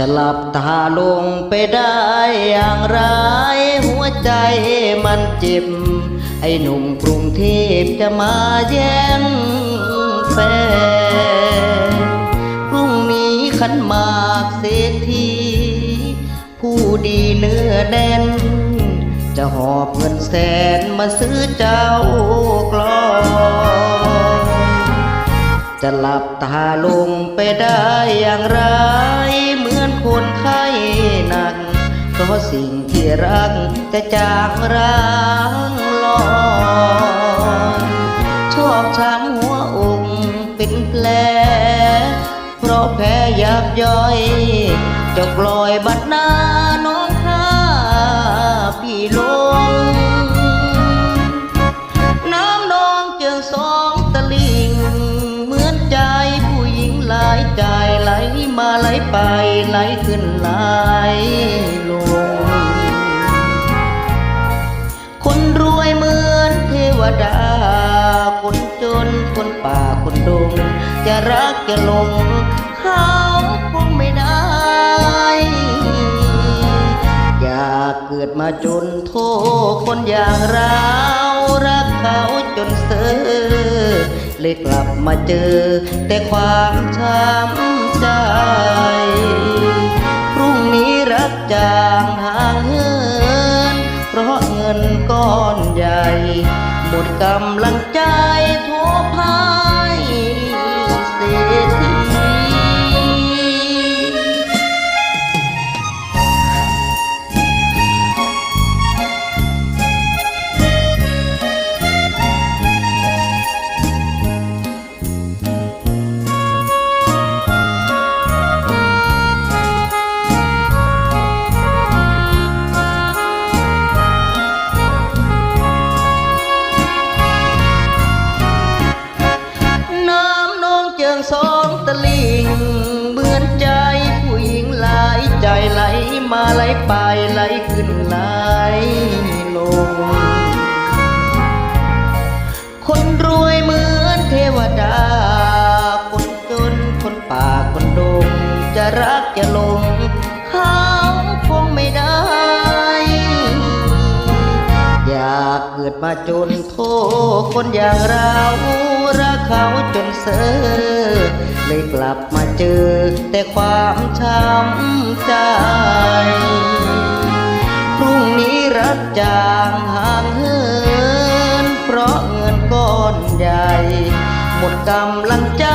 จะหลับตาลงไปได้อย่างไร หัวใจมันเจ็บ ไอ้หนุ่มกรุงเทพจะมาแย่งแฟนพรุ่งนี้ขันหมากเศรษฐีผู้ดีเนื้อแน่น จะหอบเงินแสนมาซื้อเจ้ากลอน จะหลับตาลงไปได้อย่างไร เหมือนคนไข้หนัก เพราะสิ่งที่รักจะจางร้างลอยชอบช้ำหัวอกเป็นแผลเพราะแพ้ยับย่อยจะกลอยบัดหน้าน้องข้าพี่ลง ใจไหลมาไหลไปไหลขึ้นไหลลง คนรวยเหมือนเทวดา คนจนคนป่าคนดง จะรักจะหลงเขาคงไม่ได้ อยากเกิดมาจนโทษคนอย่างเรา รักเขาจนเสือเลยกลับมาเจอ แต่ความช้ำใจพรุ่งนี้รักจางห่างเหินเพราะเงินก้อนใหญ่ หมดกำลังใจ ลิงเหมือนใจผู้หญิงหลายใจไหลมาไหลไปไหลขึ้นไหลลง คนรวยเหมือนเทวดา คนจนคนป่าคนดง จะรักจะหลงเขาคงไม่ได้ อยากเกิดมาจนโทษคนอย่างเรารักเขาจนเสอ เลยกลับมาเจอแต่ความช้ำใจ พรุ่งนี้รักจางห่างเหิน เพราะเงินก้อนใหญ่ หมดกำลังใจ